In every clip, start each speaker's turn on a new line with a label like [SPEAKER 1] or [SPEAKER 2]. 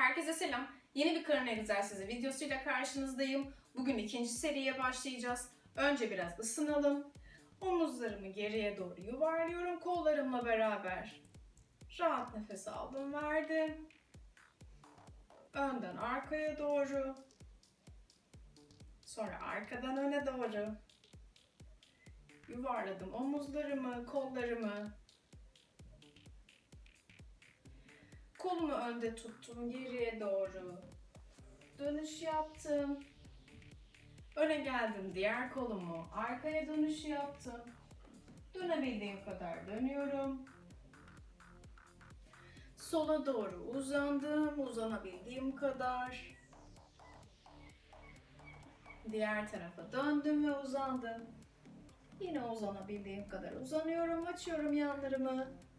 [SPEAKER 1] Herkese selam. Yeni bir karın egzersizi videosuyla karşınızdayım. Bugün ikinci seriye başlayacağız. Önce biraz ısınalım. Omuzlarımı geriye doğru yuvarlıyorum kollarımla beraber. Rahat nefes aldım, verdim. Önden arkaya doğru. Sonra arkadan öne doğru. Yuvarladım omuzlarımı, kollarımı. Kolumu önde tuttum geriye doğru. Dönüş yaptım. Öne geldim diğer kolumu arkaya dönüş yaptım. Dönebildiğim kadar dönüyorum. Sola doğru uzandım, uzanabildiğim kadar. Diğer tarafa döndüm ve uzandım. Yine uzanabildiğim kadar uzanıyorum, açıyorum yanlarımı.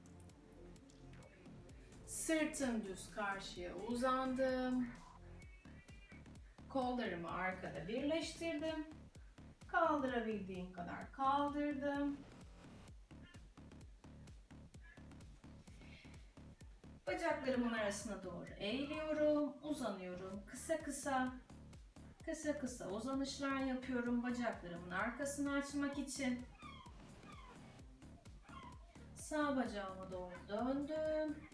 [SPEAKER 1] Sırtım düz karşıya uzandım. Kollarımı arkada birleştirdim. Kaldırabildiğim kadar kaldırdım. Bacaklarımın arasına doğru eğiliyorum, uzanıyorum. Kısa kısa kısa kısa uzanışlar yapıyorum bacaklarımın arkasını açmak için. Sağ bacağıma doğru döndüm.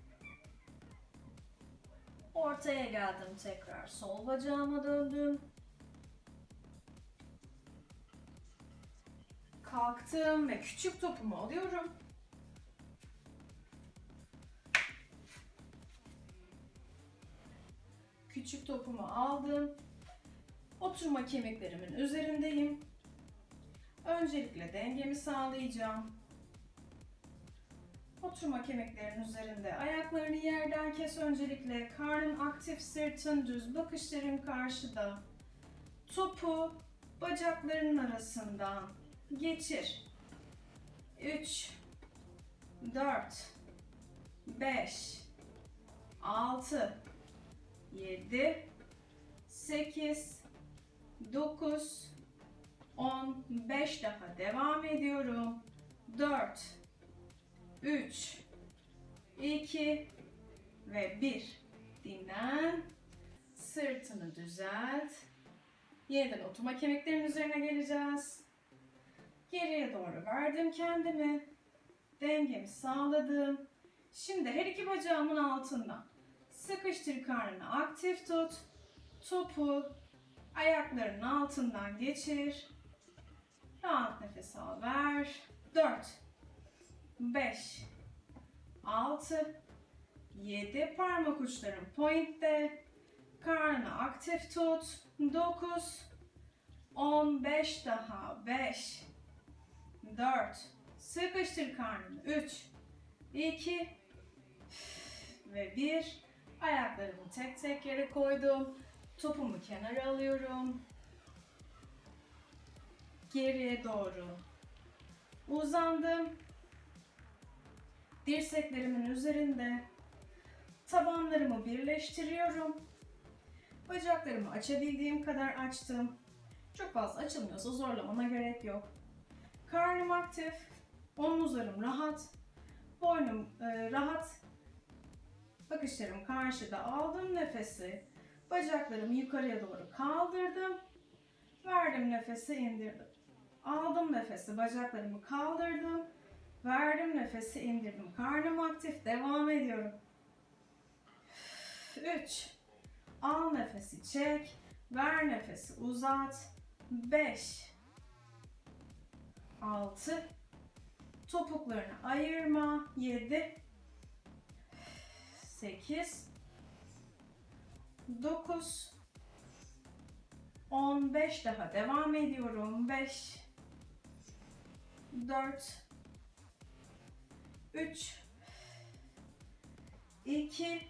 [SPEAKER 1] Ortaya geldim tekrar. Sol bacağıma döndüm. Kalktım ve küçük topumu alıyorum. Küçük topumu aldım. Oturma kemiklerimin üzerindeyim. Öncelikle dengemi sağlayacağım. Oturma kemiklerinin üzerinde. Ayaklarını yerden kes öncelikle. Karnın aktif, sırtın düz, bakışların karşıda. Topu bacaklarının arasından geçir. 3 4 5 6 7 8 9 10 5 daha devam ediyorum. 4 3 2 ve 1 dinlen. Sırtını düzelt. Yeniden oturma kemiklerin üzerine geleceğiz. Geriye doğru verdim kendimi. Dengemi sağladım. Şimdi her iki bacağımın altından sıkıştır karnını aktif tut. Topu ayaklarının altından geçir. Rahat nefes al ver. 4 5 6 7 parmak uçlarım. Pointte. Karnını aktif tut. 9 15 daha. 5 4 sıkıştır karnını. 3 2 ve 1 ayaklarımı tek tek yere koydum. Topumu kenara alıyorum. Geriye doğru uzandım dirseklerimin üzerinde tabanlarımı birleştiriyorum. Bacaklarımı açabildiğim kadar açtım. Çok fazla açılmıyorsa zorlamama gerek yok. Karnım aktif, omuzlarım rahat, boynum e, rahat. Bakışlarım karşıda aldım nefesi. Bacaklarımı yukarıya doğru kaldırdım. Verdim nefesi indirdim. Aldım nefesi bacaklarımı kaldırdım. Verdim nefesi indirdim. Karnım aktif. Devam ediyorum. 3 Al nefesi çek. Ver nefesi uzat. 5 6 Topuklarını ayırma. 7 8 9 15 daha devam ediyorum. 5 4 3 2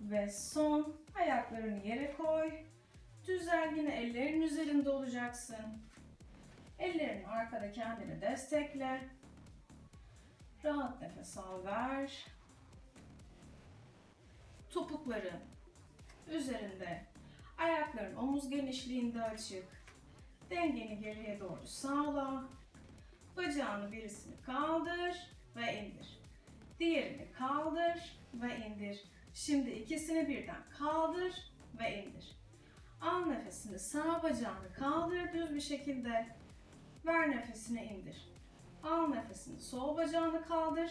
[SPEAKER 1] ve son ayaklarını yere koy. Düzel yine ellerin üzerinde olacaksın. Ellerini arkada kendini destekle. Rahat nefes al ver. Topukların üzerinde. Ayakların omuz genişliğinde açık. Dengeni geriye doğru sağla. Bacağını birisini kaldır ve indir. Diğerini kaldır ve indir. Şimdi ikisini birden kaldır ve indir. Al nefesini sağ bacağını kaldır düz bir şekilde. Ver nefesini indir. Al nefesini sol bacağını kaldır.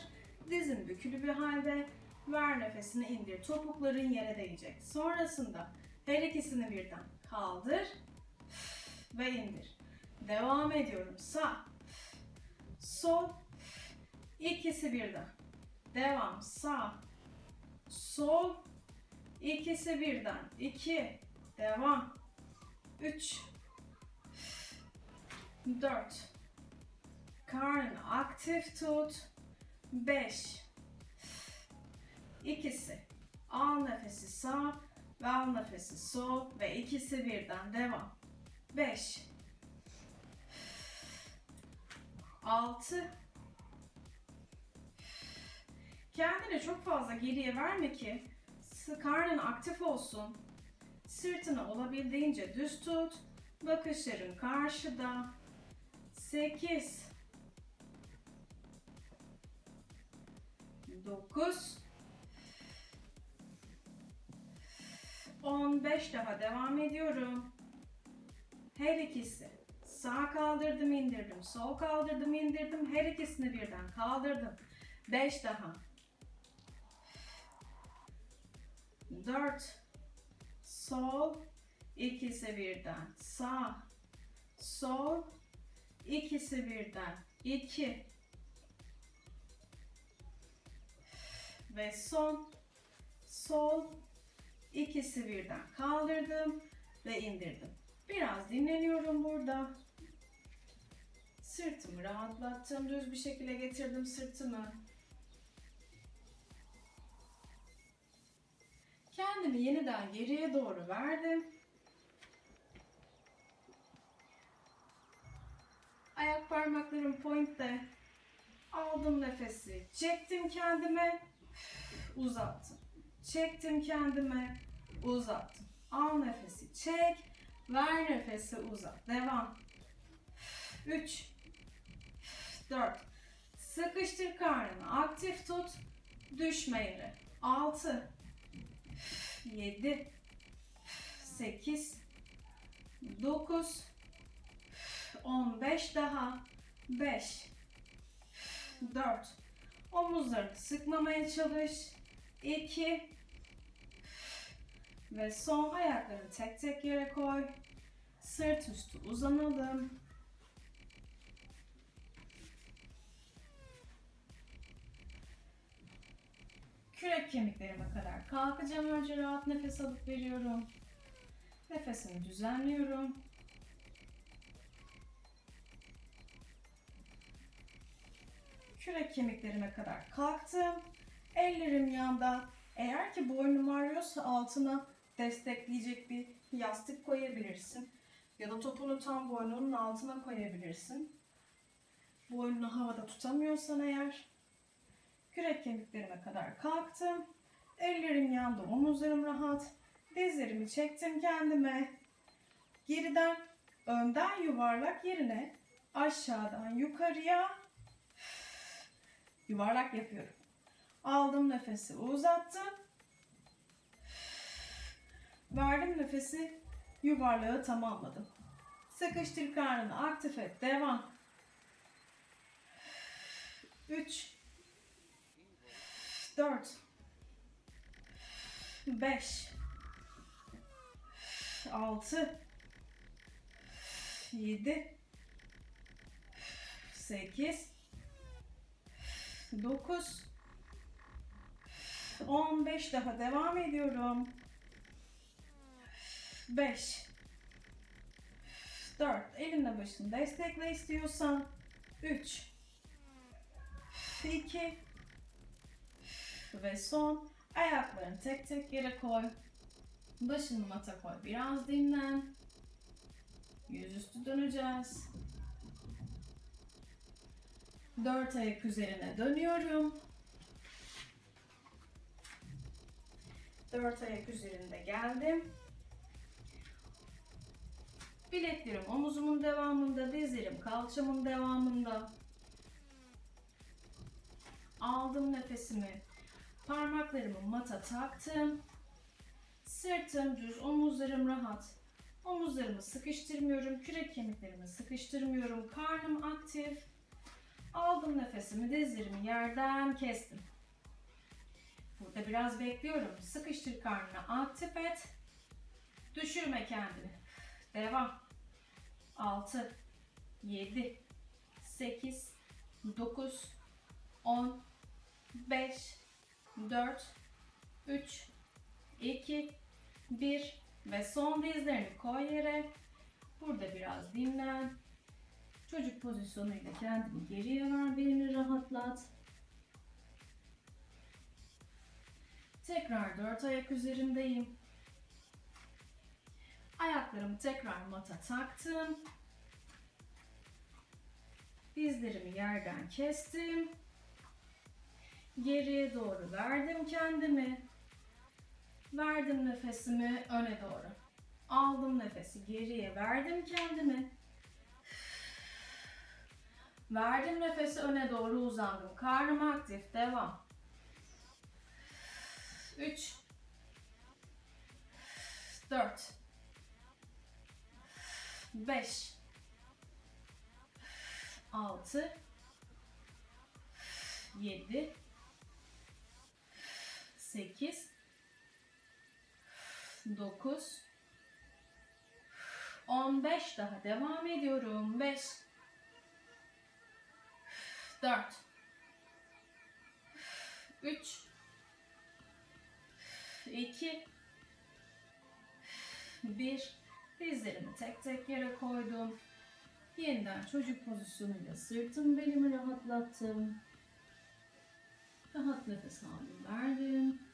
[SPEAKER 1] Dizin bükülü bir halde. Ver nefesini indir. Topukların yere değecek. Sonrasında her ikisini birden kaldır ve indir. Devam ediyorum. Sağ, sol, ikisi birden. Devam. Sağ, sol, ikisi birden. İki, devam. Üç, dört. Karnını aktif tut. Beş, ikisi. Al nefesi sağ ve al nefesi sol ve ikisi birden devam. 5 6 Kendini çok fazla geriye verme ki karnın aktif olsun. Sırtını olabildiğince düz tut. Bakışların karşıda. 8 9 15 daha devam ediyorum. Her ikisi. Sağ kaldırdım indirdim. Sol kaldırdım indirdim. Her ikisini birden kaldırdım. 5 daha. 4 Sol ikisi birden. Sağ sol ikisi birden. 2 ve son sol ikisi birden kaldırdım ve indirdim. Biraz dinleniyorum burada. Sırtımı rahatlattım. Düz bir şekilde getirdim sırtımı. Kendimi yeniden geriye doğru verdim. Ayak parmaklarım pointte. Aldım nefesi. Çektim kendime. Uzattım. Çektim kendime. Uzattım. Al nefesi. Çek. Ver nefesi uzat. Devam. 3 4 Sıkıştır karnını. Aktif tut. Düşme yere. 6 7 8 9 15 daha 5 4 Omuzlarını sıkmamaya çalış. 2 ve son ayaklarını tek tek yere koy. Sırt üstü uzanalım. Kemiklerime kadar kalkacağım. Önce rahat nefes alıp veriyorum. Nefesimi düzenliyorum. Kürek kemiklerime kadar kalktım. Ellerim yanda. Eğer ki boynum ağrıyorsa altına destekleyecek bir yastık koyabilirsin. Ya da topunu tam boynunun altına koyabilirsin. Boynunu havada tutamıyorsan eğer. Kürek kemiklerime kadar kalktım. Ellerim yandı, omuzlarım rahat. Dizlerimi çektim kendime. Geriden, önden yuvarlak yerine aşağıdan yukarıya yuvarlak yapıyorum. Aldım nefesi uzattım. Verdim nefesi yuvarlağı tamamladım. Sıkıştır karnını aktif et. Devam. 3 4 5 6 7 8 9 15 daha devam ediyorum. 5 4 elinle başını destekle istiyorsan. 3 2 ve son ayaklarını tek tek yere koy. Başını mata koy. Biraz dinlen. Yüzüstü döneceğiz. Dört ayak üzerine dönüyorum. Dört ayak üzerinde geldim. Bileklerim omuzumun devamında, dizlerim kalçamın devamında. Aldım nefesimi. Parmaklarımı mata taktım. Sırtım düz, omuzlarım rahat. Omuzlarımı sıkıştırmıyorum, kürek kemiklerimi sıkıştırmıyorum. Karnım aktif. Aldım nefesimi, dizlerimi yerden kestim. Burada biraz bekliyorum. Sıkıştır karnını, aktif et. Düşürme kendini. Devam. 6, 7, 8, 9, 10, 5, 4, 3, 2, 1 ve son dizlerini koy yere. Burada biraz dinlen. Çocuk pozisyonuyla kendini geriye ver, belini rahatlat. Tekrar dört ayak üzerindeyim. Ayaklarımı tekrar mata taktım. Dizlerimi yerden kestim. Geriye doğru verdim kendimi. Verdim nefesimi öne doğru. Aldım nefesi geriye verdim kendimi. Verdim nefesi öne doğru uzandım. Karnım aktif. Devam. 3 4 5 6 7 8 9 15 daha devam ediyorum. 5 4 3 2 1 Dizlerimi tek tek yere koydum. Yeniden çocuk pozisyonuyla sırtım belimi rahatlattım. Rahat nefes aldım verdim.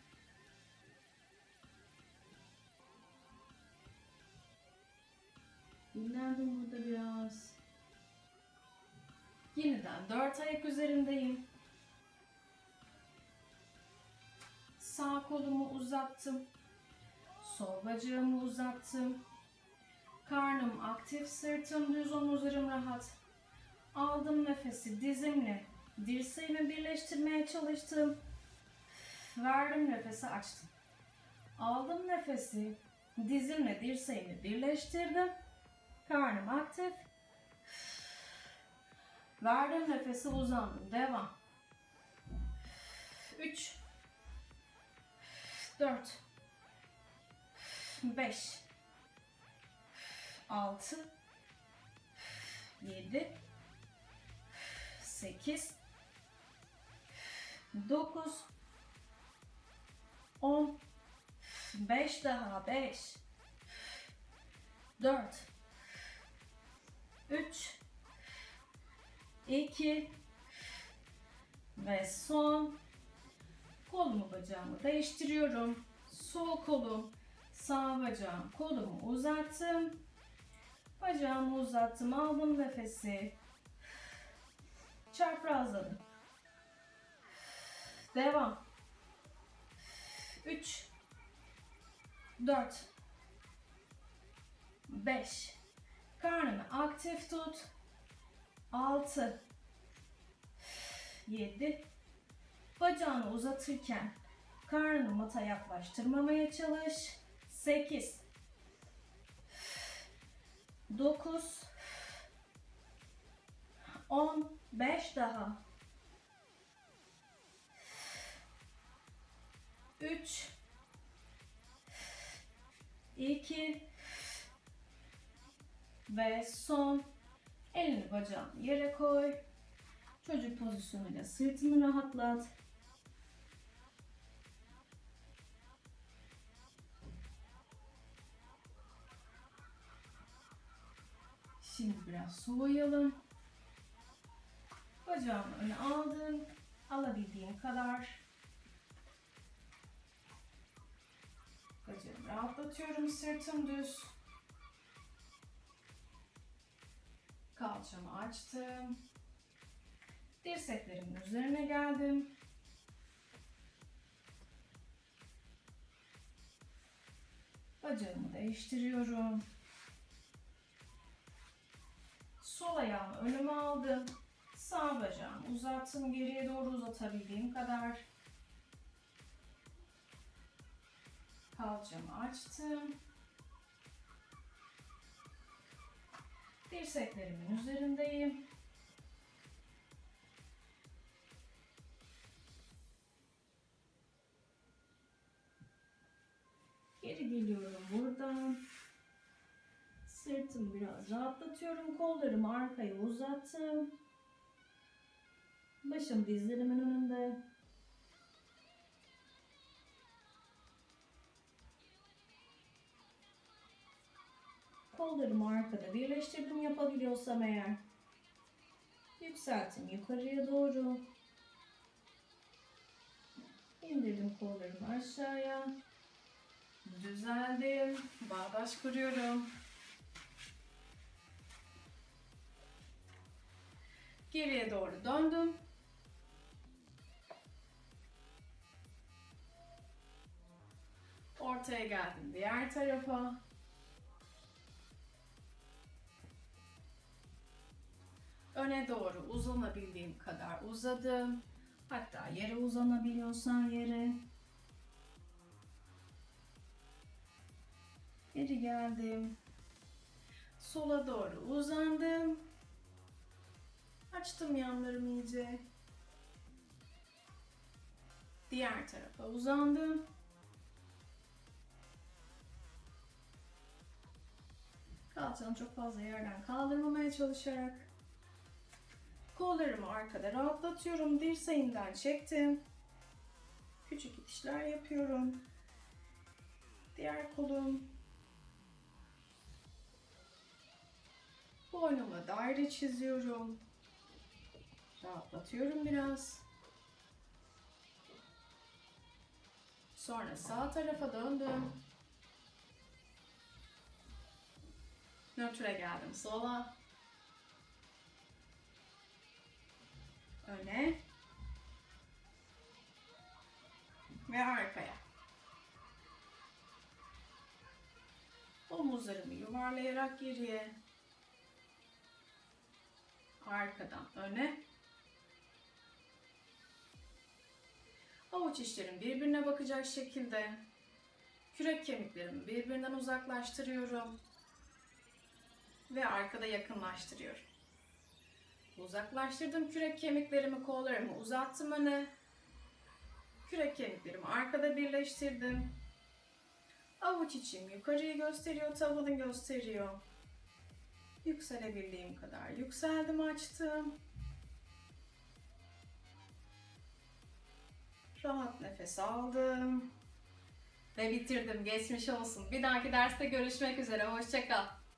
[SPEAKER 1] Dinlendim burada biraz. Yeniden dört ayak üzerindeyim. Sağ kolumu uzattım. Sol bacağımı uzattım. Karnım aktif, sırtım düz, omuzlarım rahat. Aldım nefesi dizimle dirseğimi birleştirmeye çalıştım. Verdim nefesi açtım. Aldım nefesi dizimle dirseğimi birleştirdim. Karnım aktif. Verdim nefesi uzandım. Devam. 3 4 5 6 7 8 9 10 5 daha 5 4 3 2 ve son kolumu bacağımı değiştiriyorum. Sol kolum, sağ bacağım, kolumu uzattım. Bacağımı uzattım, aldım nefesi. Çaprazladım. Devam. 3 4 5 Karnını aktif tut. 6 7 Bacağını uzatırken karnını mata yaklaştırmamaya çalış. 8 9 10 5 daha. 3 2 ve son elini bacağını yere koy. Çocuk pozisyonuyla sırtını rahatlat. Şimdi biraz soğuyalım. Bacağımı öne aldım. Alabildiğim kadar. Bacağımı rahatlatıyorum. Sırtım düz. Kalçamı açtım. Dirseklerimin üzerine geldim. Bacağımı değiştiriyorum. Sol ayağımı önüme aldım. Sağ bacağımı uzattım. Geriye doğru uzatabildiğim kadar. Kalçamı açtım. Dirseklerimin üzerindeyim. Geri geliyorum buradan. Sırtımı biraz rahatlatıyorum. Kollarımı arkaya uzattım. Başım dizlerimin önünde. Kollarımı arkada birleştirdim yapabiliyorsam eğer. Yükselttim yukarıya doğru. İndirdim kollarımı aşağıya. Düzeldim. Bağdaş kuruyorum. Geriye doğru döndüm. Ortaya geldim diğer tarafa. Öne doğru uzanabildiğim kadar uzadım. Hatta yere uzanabiliyorsan yere. Geri geldim. Sola doğru uzandım. Açtım yanlarımı iyice. Diğer tarafa uzandım. Kalçamı çok fazla yerden kaldırmamaya çalışarak kollarımı arkada rahatlatıyorum. Dirseğimden çektim. Küçük itişler yapıyorum. Diğer kolum Boynuma daire çiziyorum. Rahatlatıyorum biraz. Sonra sağ tarafa döndüm. Nötre geldim sola. Öne. Ve arkaya. Omuzlarımı yuvarlayarak geriye. Arkadan öne. Avuç içlerim birbirine bakacak şekilde kürek kemiklerimi birbirinden uzaklaştırıyorum ve arkada yakınlaştırıyorum. Uzaklaştırdım kürek kemiklerimi, kollarımı uzattım öne. Kürek kemiklerimi arkada birleştirdim. Avuç içim yukarıyı gösteriyor, tavanı gösteriyor. Yükselebildiğim kadar yükseldim, açtım. Rahat nefes aldım. Ve bitirdim. Geçmiş olsun. Bir dahaki derste görüşmek üzere. Hoşçakal.